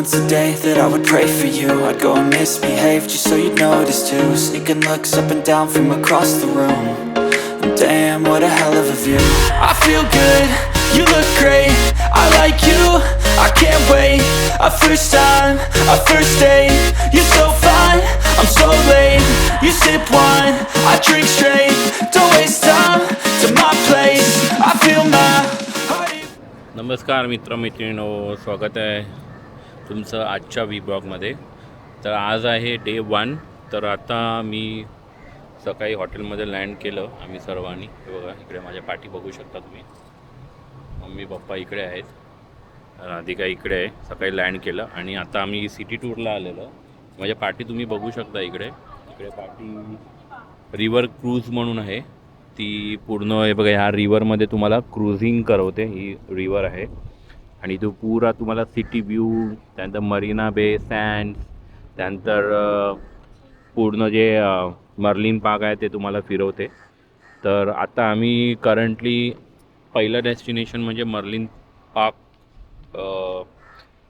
once a day that I would pray for you I'd go and misbehave just so you'd notice too Sneaking looks up and down from across the room And damn, what a hell of a view I feel good, you look great I like you, I can't wait A first time, a first date You're so fine, I'm so late You sip wine, I drink straight Don't waste time to my place I feel my heart नमस्कार मित्रमैत्रिणींनो स्वागत आहे तुमचं आजच्या we ब्लॉगमध्ये तर आज आहे day one तर आता मी सकाळी हॉटेलमध्ये लँड केलं आम्ही सर्वांनी. हे बघा इकडे माझ्या पाठी बघू शकता तुम्ही. मम्मी पप्पा इकडे आहेत. राधिका इकडे आहे. सकाळी लँड केलं. आणि आता आम्ही सिटी टूरला आलेलो. माझ्या पाठी तुम्ही बघू शकता इकडे. इकडे पाठी रिवर क्रूज म्हणून आहे. ती पूर्ण हे बघा ह्या रिवरमध्ये तुम्हाला क्रुझिंग करवते. ही रिवर आहे. आणि तो पुरा तुम्हाला सिटी व्ह्यू त्यानंतर मरीना बे सँड त्यानंतर पूर्ण जे मर्लिन पार्क आहे ते तुम्हाला फिरवते. तर आता आम्ही करंटली पहिलं डेस्टिनेशन म्हणजे मर्लिन पार्क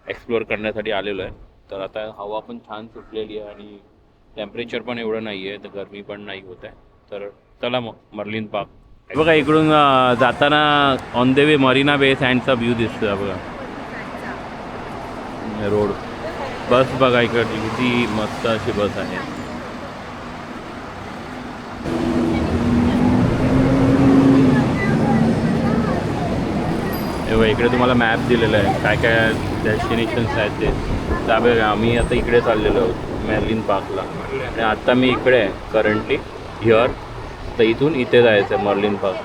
एक्सप्लोअर करण्यासाठी आलेलो आहे. तर आता हवा पण छान सुटलेली आहे आणि टेम्परेचर पण एवढं नाही आहे तर गरमी पण नाही होत आहे. तर चला मग मर्लिन पार्क बघा इकडून जाताना ऑन द वे मरीना बे सँडचा व्ह्यू दिसतो बघा. रोड बस बघा इकडची किती मस्त अशी बस आहे. बघा इकडे तुम्हाला मॅप दिलेला आहे. काय काय डेस्टिनेशन्स आहेत ते. त्यामुळे आम्ही आता इकडे चाललेलो आहोत मॅलिन पार्कला आणि आता मी इकडे आहे करंटली हिअर आता इथून इथे जायचं आहे मर्लिन पार्क.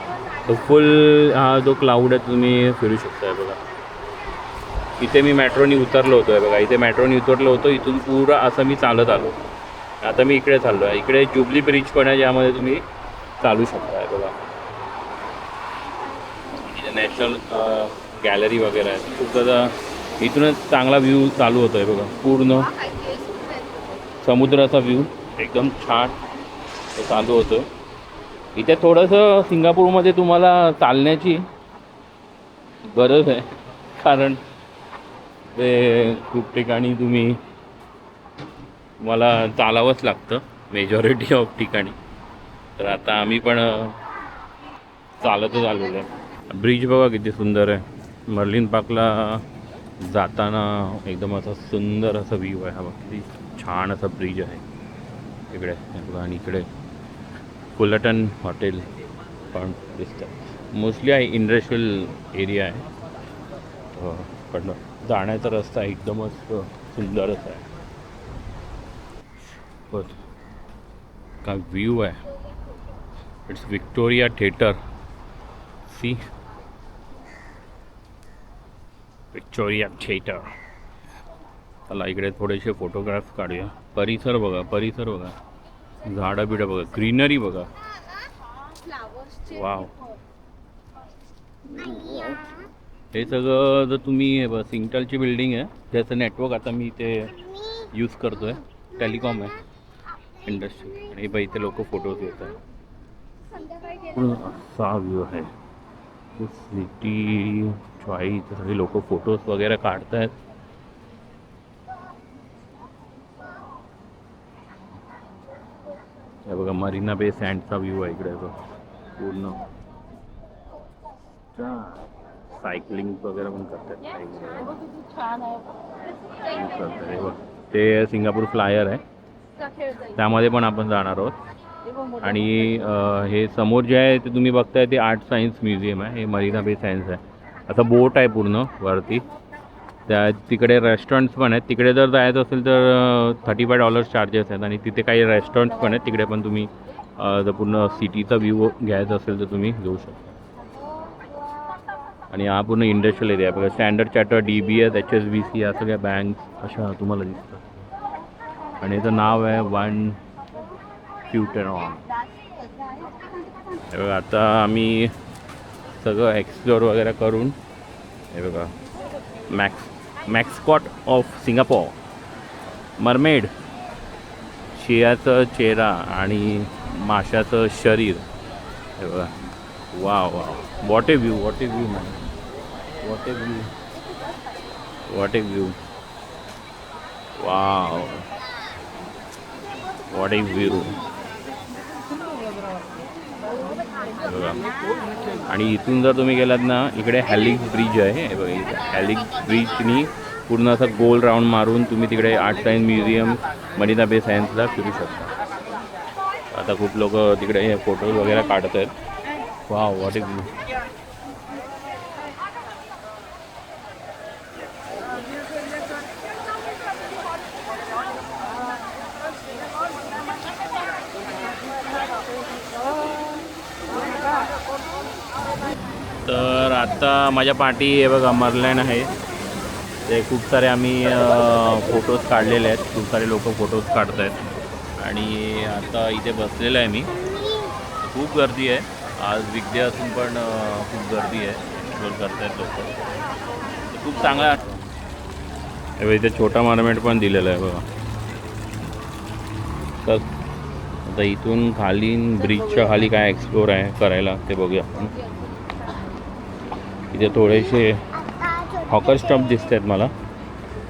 तो फुल हा जो क्लाऊड आहे तुम्ही फिरू शकताय बघा. इथे मी मेट्रोनी उतरलो होतो आहे बघा. इथे मेट्रोनी उतरलो होतो इथून पुरा असं मी चालत आलो. आता मी इकडे चाललो आहे. इकडे जुबली ब्रिज पण आहे ज्यामध्ये तुम्ही चालू शकताय बघा. नॅशनल गॅलरी वगैरे आहे. खूप त्याचा इथूनच चांगला व्ह्यू चालू होतो आहे बघा. पूर्ण समुद्राचा व्ह्यू एकदम छान. चालू होतो इथे थोडंसं सिंगापूरमध्ये तुम्हाला चालण्याची गरज आहे. कारण ते खूप ठिकाणी तुम्ही मला चालावंच लागतं मेजॉरिटी ऑफ ठिकाणी. तर आता आम्ही पण चालतच आलेलो आहे. ब्रिज बघा किती सुंदर आहे. मर्लिन पार्कला जाताना एकदम असा सुंदर असा व्ह्यू आहे. हा बघ किती छान असा ब्रिज आहे. इकडे बघा आणि इकडे. फुलटन हॉटेल पण दिसतं. मोस्टली आहे इंडस्ट्रियल एरिया आहे. पण जाण्याचा रस्ता एकदमच सुंदरच आहे. बघ काय व्ह्यू आहे. It's Victoria theatre see Victoria theatre चला इकडे थोडेसे फोटोग्राफ्स काढूया. परिसर बघा परिसर बघा. झाडं बिडं बघा ग्रीनरी बघा. वाव. हे सगळं जर तुम्ही हे बघा सिंगटलची बिल्डिंग आहे. त्याचं नेटवर्क आता मी इथे यूज करतो आहे टेलिकॉम आहे. इंडस्ट्री आणि बघा इथे लोक फोटोज घेतात पूर्ण असा व्ह्यू आहे. सिटी चॉईस सगळे लोक फोटोज वगैरे काढत आहेत हे बघा मरीना बे सँडचा व्ह्यू आहे इकडे बघ पूर्ण. सायकलिंग वगैरे पण करतात. हे बघ ते सिंगापूर फ्लायर आहे. त्यामध्ये पण आपण जाणार आहोत. आणि हे समोर जे आहे ते तुम्ही बघताय ते आर्ट सायन्स म्युझियम आहे. हे मरीना बे सायन्स आहे. असं बोट आहे पूर्ण वरती. त्या तिकडे रेस्टॉरंट्स पण आहेत. तिकडे जर जायचं असेल तर थर्टी फाय डॉलर्स चार्जेस आहेत. आणि तिथे काही रेस्टॉरंट्स पण आहेत. तिकडे पण तुम्ही जर पूर्ण सिटीचा व्ह्यू घ्यायचा असेल तर तुम्ही घेऊ शकता. आणि हा पूर्ण इंडस्ट्रियल एरिया आहे. बघा Standard Chartered D B S H S B C या सगळ्या बँक्स अशा तुम्हाला दिसतात. आणि याचं नाव आहे वन फ्युटरॉन हे बघा आता आम्ही सगळं एक्सप्लोअर वगैरे करून हे बघा max mascot of Singapore mermaid शियाचं चेहरा आणि माशाचं शरीर. वा वा what a view what a view man what a view what a view wow what a view बघा. आणि इथून जर तुम्ही गेलात ना इकडे हॅलिक ब्रिज आहे. हे बघा इथे ब्रिजनी पूर्ण असं गोल राऊंड मारून तुम्ही तिकडे आर्ट सायन्स म्युझियम मरिना बे सायन्सला फिरू शकता. आता खूप लोक तिकडे फोटोज वगैरे काढत आहेत वा वॉट इज तर आता माझ्या पाठी हे बघा मरलॅन आहे. ते खूप सारे आम्ही फोटोज काढलेले आहेत. खूप सारे लोक फोटोज काढत आहेत आणि आता इथे बसलेलं आहे मी. खूप गर्दी आहे. आज विकडे असून पण खूप गर्दी आहे. करत आहेत लोक. खूप चांगला इथे छोटा मार्मेंट पण दिलेला आहे बघा. तर आता इथून खाली ब्रिजच्या खाली काय एक्सप्लोर आहे करायला ते बघूया आपण. इथे थोडेसे हॉकर स्टॉप दिसत आहेत मला.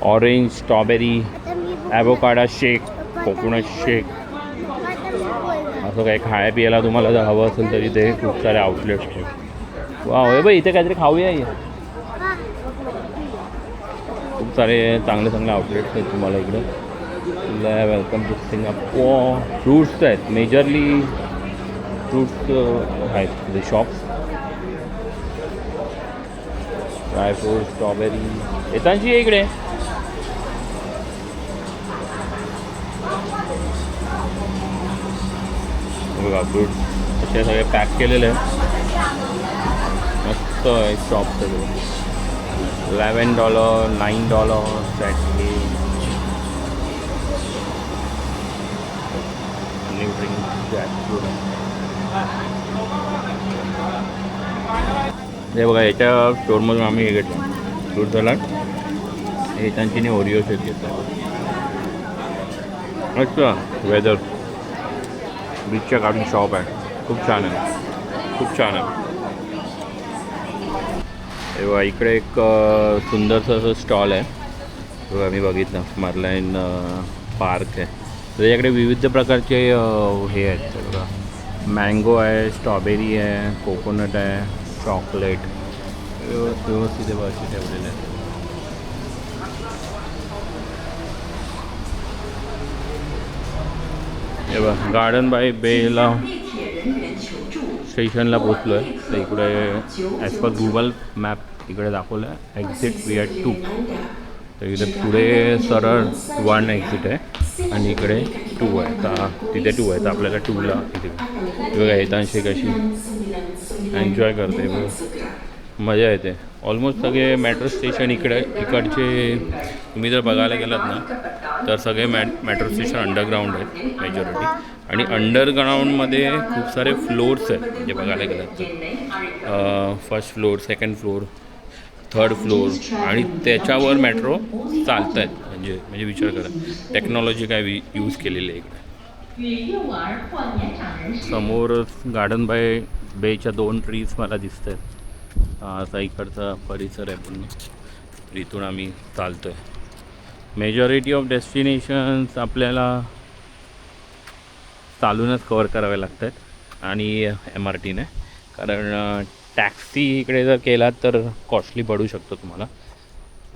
Orange strawberry avocado shake coconut shake असं काही खाया पियाला तुम्हाला जर हवं असेल तर इथे खूप सारे आउटलेट्स आहेत. वा हे बाई इथे काहीतरी खाऊया खूप सारे चांगले चांगले आउटलेट्स आहेत तुम्हाला इकडे. तुला वेलकम टू सिंगापूर फ्रूट्स आहेत मेजरली फ्रूट्स आहेत. Shops dry fruit strawberry. येतांची आहे इकडे. बघा फ्रूट असे सगळे पॅक केलेले. मस्त आहे शॉप सगळे. इलेवन डॉलर नाईन डॉलर सॅटली न्यू ड्रिंक जॅकफ्रूट हे बघा याच्या स्टोरमधून आम्ही हे घेतलं. फ्रूट सलाड हे त्यांची नाही ओरिओ शेक घेतला. अच्छा वेदर बीचच्या काढून शॉप आहे. खूप छान आहे. खूप छान आहे. हे बघा इकडे एक सुंदरसं असं स्टॉल आहे. बघा मी बघितलं. मरलाईन पार्क आहे. त्याच्याकडे विविध प्रकारचे हे आहेत. बघा. मँगो आहे स्ट्रॉबेरी आहे कोकोनट आहे. चॉकलेट. व्यव- व्यवस्थित असे ठेवलेले आहेत हे बघ गार्डन बाय बेला स्टेशनला पोचलो आहे तर इकडे ॲज पर गुगल मॅप इकडे दाखवलं आहे एक्झिट वी आर टू तर इकडे पुढे सरळ वन एक्झिट आहे. आणि इकडे टू आहे. तर तिथे टू आहे. तर आपल्याला टूला तिथे बघा येतांशी कशी. एन्जॉय करते बघा. मजा येते. ऑलमोस्ट सगळे मेट्रो स्टेशन इकडे इकडचे तुम्ही जर बघायला गेलात ना तर सगळे मॅ मेट्रो स्टेशन अंडरग्राऊंड आहेत मेजॉरिटी आणि अंडरग्राऊंडमध्ये खूप सारे फ्लोअर्स आहेत म्हणजे बघायला गेलात तर. First floor second floor third floor आणि त्याच्यावर मेट्रो चालत आहेत म्हणजे म्हणजे विचार करा. टेक्नॉलॉजी काय वि यूज केलेली आहे इकडे. समोर गार्डन बाय बेच्या दोन ट्रीज मला दिसत आहेत असा इकडचा परिसर आहे पूर्ण. इथून आम्ही चालतो आहे मेजॉरिटी ऑफ डेस्टिनेशन्स आपल्याला चालूनच कवर करावे लागतात. आणि एम आर टीने कारण टॅक्सी इकडे जर केलात तर कॉस्टली पडू शकतो तुम्हाला.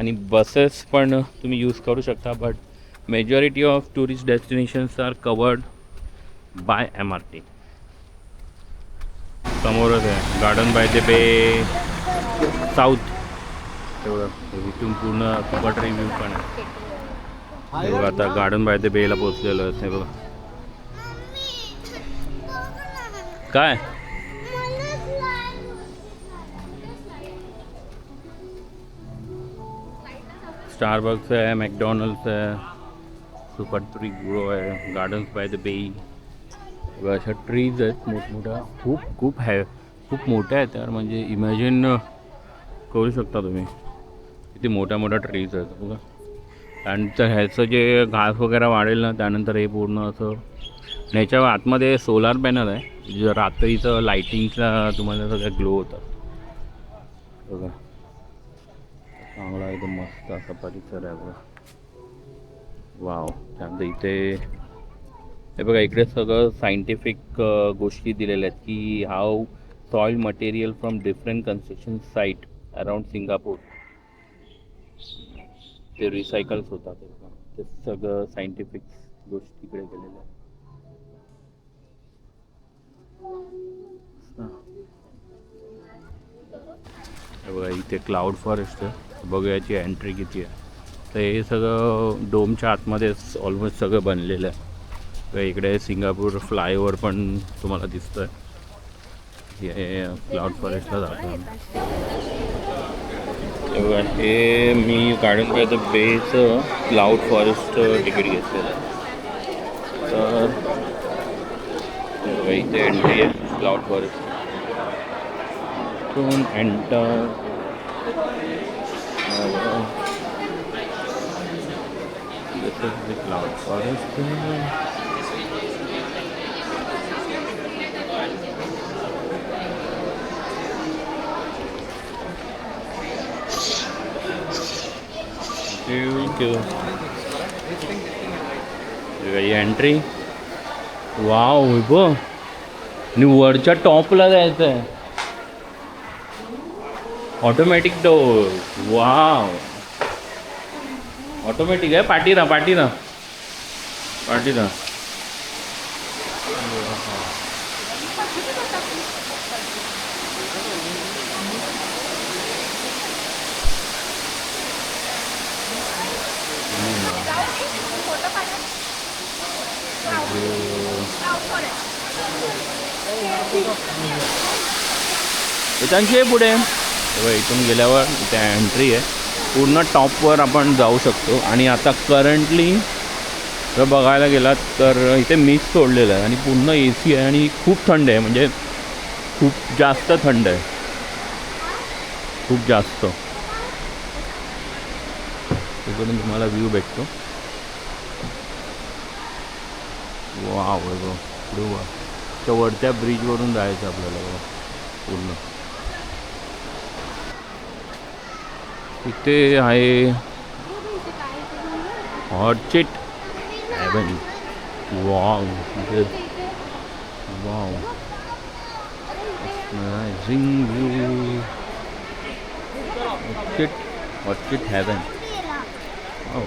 आणि बसेस पण तुम्ही यूज करू शकता but majority of tourist destinations are covered by M R T समोरच आहे garden by the bay south तेवढं इथून पूर्ण कपट रिव्ह्यू पण आहे. हे बघा आता गार्डन बाय द बेला पोचलेलो आहे बघा. काय? स्टारबक्स आहे मैकडोनल्ड्स आहे सुपर ट्री ग्रो आहे गार्डन्स बाय द बे अशा ट्रीज आहेत मोठमोठ्या. खूप खूप आहे खूप मोठ्या आहेत यार म्हणजे इमॅजिन करू शकता तुम्ही. किती मोठ्या मोठ्या ट्रीज आहेत बघा. त्यानंतर ह्याचं जे घास वगैरे वाढेल ना त्यानंतर हे पूर्ण असं. आणि ह्याच्या आतमध्ये सोलार पॅनल आहे. जे रात्रीचं लायटिंगचा तुम्हाला सगळ्या ग्लो होतात. बघा. चांगला एकदम मस्त असा परिसर आहे बघा वाव त्यानंतर इथे हे बघा इकडे सगळं सायंटिफिक गोष्टी दिलेल्या आहेत की how soil material from different construction site around Singapore ते रिसायकल्स होतात. ते बघा. ते सगळं सायंटिफिक गोष्टी इकडे केलेल्या आहेत. बघा इथे क्लाउड फॉरेस्ट आहे. बघूयाची एंट्री किती आहे. तर हे सगळं डोमच्या आतमध्येच ऑलमोस्ट सगळं बनलेलं आहे. इकडे सिंगापूर फ्लायओव्हर पण तुम्हाला दिसतं आहे हे क्लाउड फॉरेस्टला जातो हे मी काढून बाय द बेचं क्लाउड फॉरेस्ट तिकीट घेतलेलं आहे. तर इथे एंट्री आहे क्लाउड फॉरेस्ट एंटर एंट्री वा वैभव नी वरच्या टॉपला जायचं आहे ऑटोमॅटिक डोर वाव ऑटोमॅटिक आहे पाठीरा पाठीरा पाठीरा ना. आहे पुढे तेव्हा इथून गेल्यावर त्या एंट्री आहे. पूर्ण टॉपवर आपण जाऊ शकतो. आणि आता करंटली जर बघायला गेलात तर इथे मीच सोडलेलं आहे. आणि पूर्ण ए सी आहे आणि खूप थंड आहे. म्हणजे खूप जास्त थंड आहे. खूप जास्त. तिकडून तुम्हाला व्ह्यू भेटतो. वा त्या वरच्या ब्रिजवरून जायचं आपल्याला. पूर्ण. इथे आहे? ऑर्चिड हॅवन वाव वाव झिंग view orchid orchid haven wow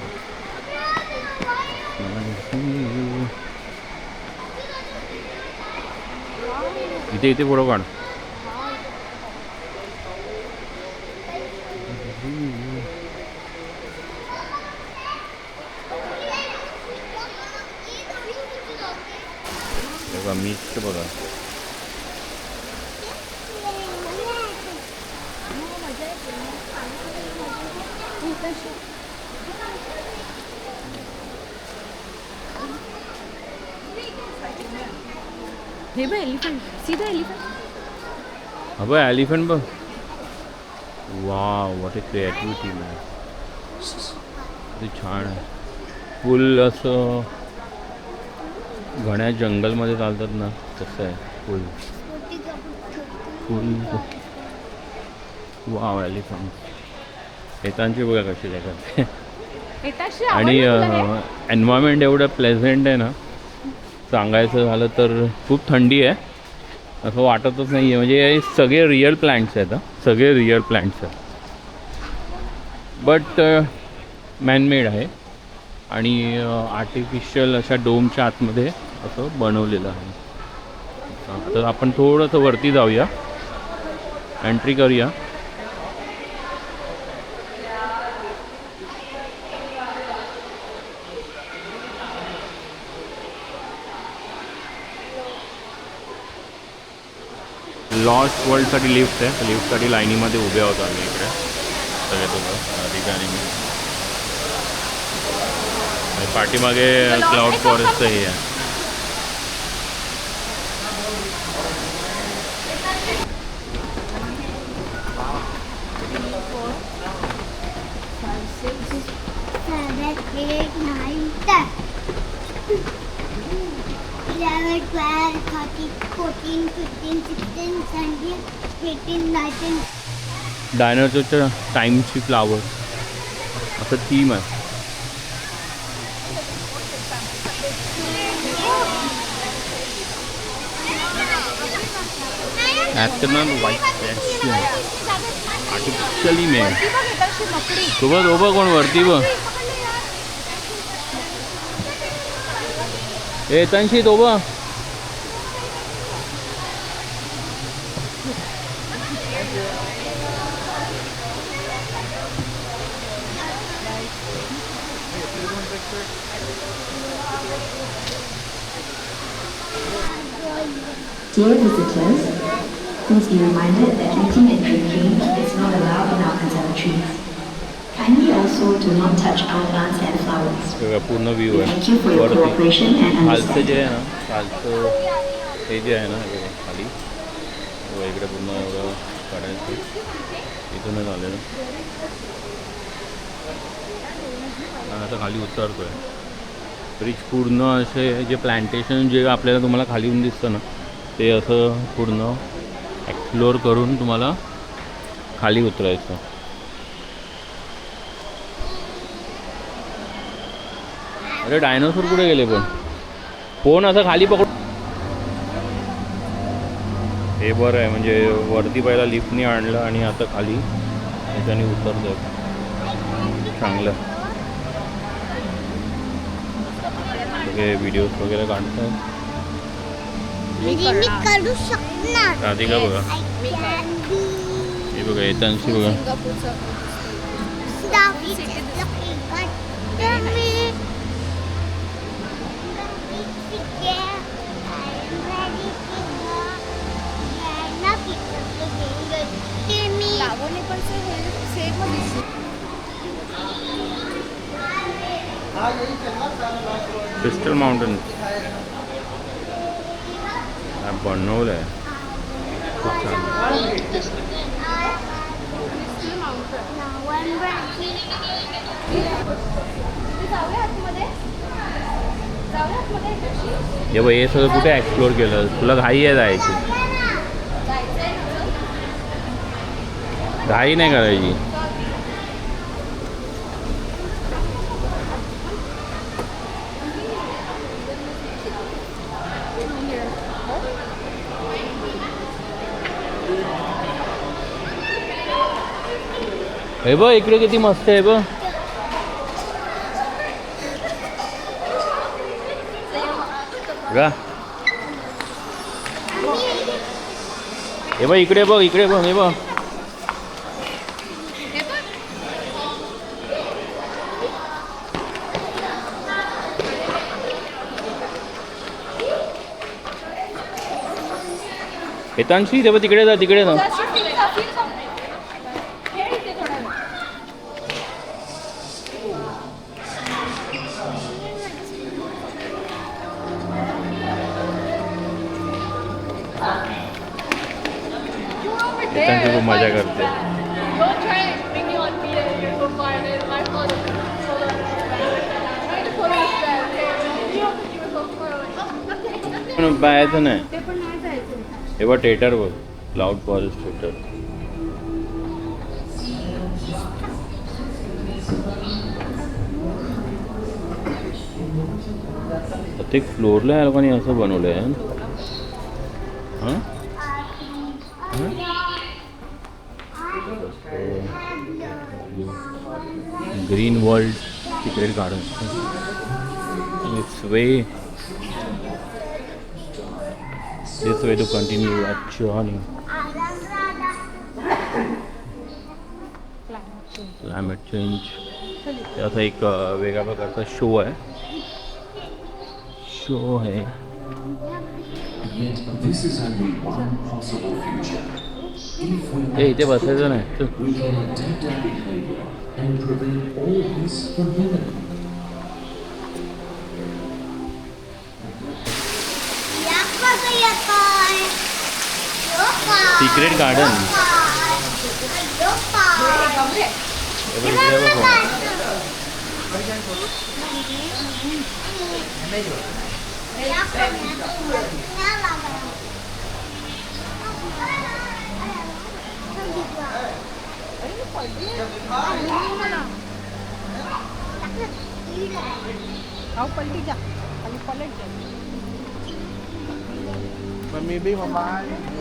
इथे इथे फोटो काढ. बघा मीच बघा. हे बघ एलिफंट सीधा एलिफंट. बघ ॲलिफंट बघ. वा वॉट ए क्रिएटिव्हिटी मॅन ते छान आहे. फुल असं. घण्या जंगलमध्ये चालतात ना तसं आहे. फुल. फुल वाव ॲलिफंट येतांची बघा कशी देतात आणि एन्व्हायरमेंट एवढं प्लेझेंट आहे ना सांगायचं झालं तर खूप थंडी आहे. असं वाटतच नाही आहे म्हणजे हे सगळे रिअल प्लांट्स आहेत. सगळे रिअल प्लांट्स आहेत. बट मॅनमेड आहे. आणि आर्टिफिशियल अशा डोमच्या आतमध्ये असं बनवलेलं आहे. तर आपण थोडंसं वरती जाऊया. एंट्री करूया. लॉस्ट वर्ल्डसाठी लिफ्ट आहे. लिफ्टसाठी लाईनीमध्ये उभे होतो आम्ही इकडे. सगळे तुम्ही. अधिकारी मी. पार्टी मागे क्लाउड फॉरेस्ट हे एट नाईन क्लॅक थर्टी फोर्टीन असं थीम आहे. नॅशनल व्हाईट आर्टिफिशियली मेड सोबत उभं कोण वरती बघ ए तनशीत उभं also do not touch our plants and flowers. बघा पूर्ण व्ह्यू आहे Thank you for your वरती. cooperation and खालचं जे. आहे ना खालचं हे जे आहे ना हे बघा, खाली. बघा, इकडे पूर्ण एवढं काढायचं. इथूनच आलेलं. आणि आता खाली उतरतोय. ब्रिज पूर्ण असे जे प्लांटेशन जे आपल्याला तुम्हाला खाली येऊन दिसतं ना ते असं पूर्ण एक्सप्लोअर करून तुम्हाला खाली उतरायचं. अरे डायनोसॉर कुठे गेले पण? फोन असं खाली पकड हे बरं आहे म्हणजे वरती पहिला लिफ्टनी आणलं आणि आता खाली. त्याच्याने उतरतोय चांगलं. सगळे व्हिडिओज वगैरे काढतात. मी करू शकणार. राधिका बघा. हे बघा येतांशी बघा. Tell me. क्रिस्टल माउंटन बनवलं आहे. खूप छान. हे बघ हे सगळं कुठे एक्सप्लोर केलं? तुला घाई आहे जायची. घाई नाही करायची हे बघ इकडे किती मस्त आहे बघ. हे बघ इकडे बघ इकडे बघ हे बघ. हितांशी तेव्हा तिकडे जा तिकडे जा हितांशी खूप मजा करते बाहेर नाही हे बघ थिएटर बघ. लाऊड फॉरेस्ट थिएटर प्रत्येक फ्लोअरला या लोकांनी असं बनवलं आहे हां? Green world secret garden it's way this way to continue our journey. Climate change त्याचा एक वेगळ्या प्रकारचा शो आहे शो आहे Yet this is only one possible future. If we हे इथे बसायचं नाही काय? Secret garden. यो काय? यो काय? हे बघ, इकडे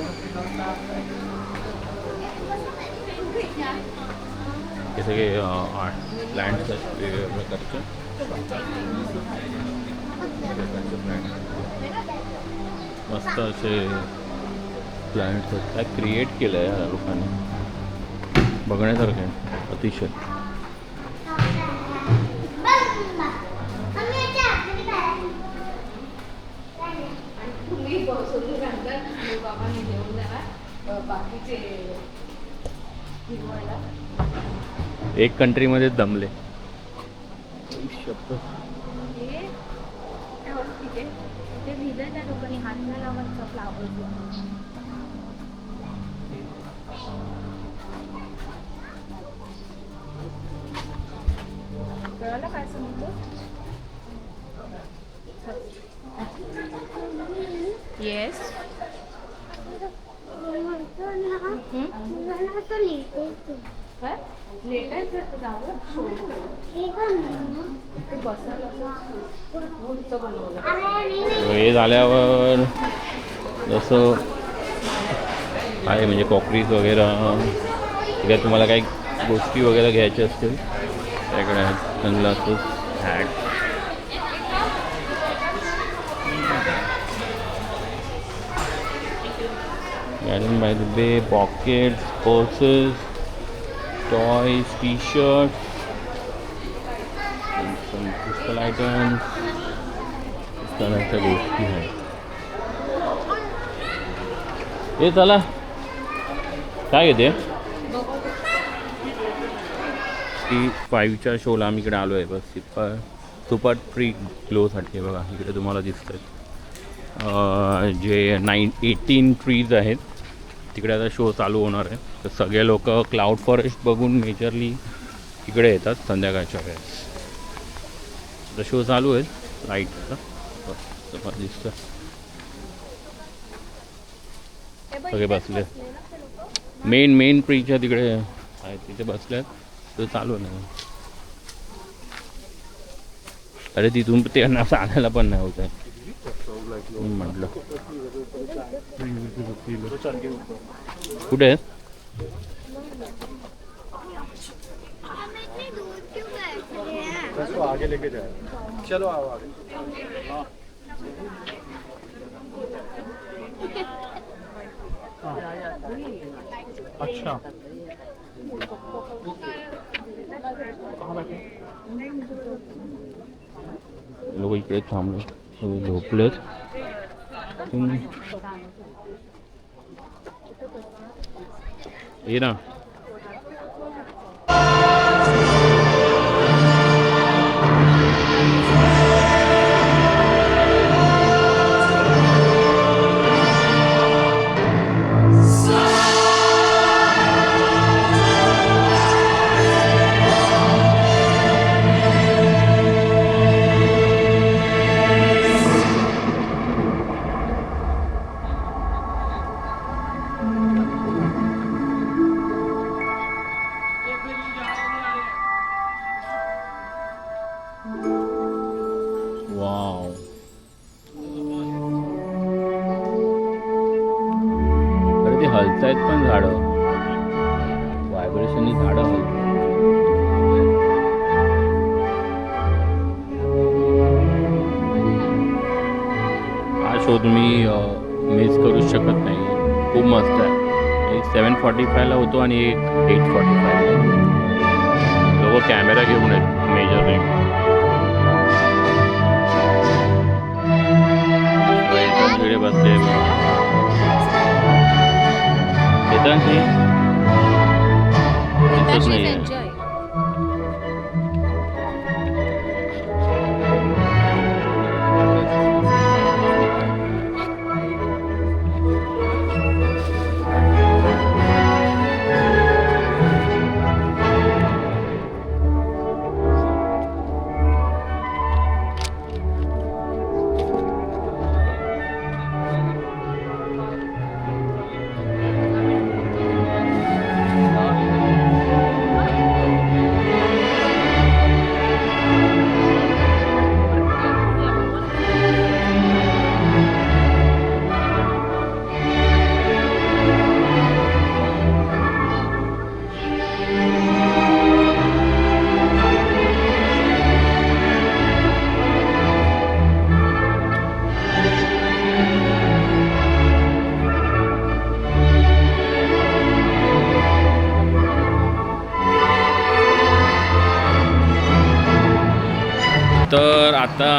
हे सगळे आर्ट प्लांट्स आहेत वेगवेगळ्या प्रकारचे प्रकारचे plants. मस्त असे प्लांट्स आहेत. काय क्रिएट केलं आहे या लोकांनी? बघण्यासारखे अतिशय. एक कंट्रीमध्ये दमले. शब्द. हे हो, ठीक हे झाल्यावर जसं आहे म्हणजे कॉकरीज वगैरे. किंवा तुम्हाला काही गोष्टी वगैरे घ्यायच्या असतील? त्याकडे आहेत sunglasses hat Garden by the Bay, pockets, purses, toys, t-shirts, and some crystal items. पुस्तकांच्या गोष्टी आहेत हे चला काय घेते? ती फाईव्हच्या शोला आम्ही इकडे आलो आहे बस सुपर सुपर फ्री ग्लोसाठी आहे बघा इकडे तुम्हाला दिसत आहेत जे नाईन एटीन ट्रीज आहेत तिकडे आता शो चालू होणार आहे. तर सगळे लोक क्लाउड फॉरेस्ट बघून मेजरली इकडे येतात संध्याकाळच्या वेळेस. आता शो चालू आहे लाईटचा तुम्हाला दिसतं सगळे बसले. मेन मेन ट्रीच्या तिकडे आहेत. तिथे बसल्यात तो चालू नाही अरे तिथून त्यांना चालायला पण नाही होत आहे. म्हटलं कुठे आहे लोक इकडे थांबले सगळे झोपलेत तुम्ही ये ना वाव हा शो तुम्ही मिस करू शकत नाही. खूप मस्त आहे. एक सेवन फॉर्टी फायला होतो आणि एक एट फॉर्टी फायला लोक कॅमेरा घेऊन आहेत मेजर तिकडे बसले दिसत नाही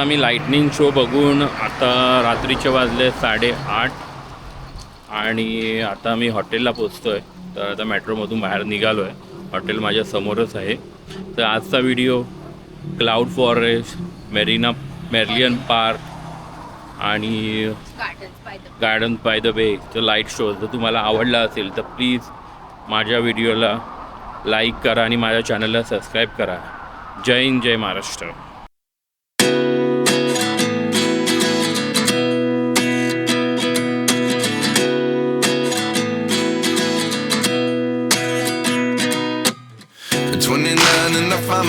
आम्ही लाईटनिंग शो बघून आता रात्रीचे वाजले साडेआठ. आणि आता आम्ही हॉटेलला पोचतो आहे तर आता मेट्रोमधून बाहेर निघालो आहे हॉटेल माझ्या समोरच आहे. तर आजचा video cloud forest Marina Merlion park आणि गार्डन बाय द वे तो लाइट शो जर तुम्हाला आवडला असेल तर प्लीज माझ्या व्हिडिओला लाईक करा आणि माझ्या चॅनलला सबस्क्राईब करा. जय हिंद जय महाराष्ट्र.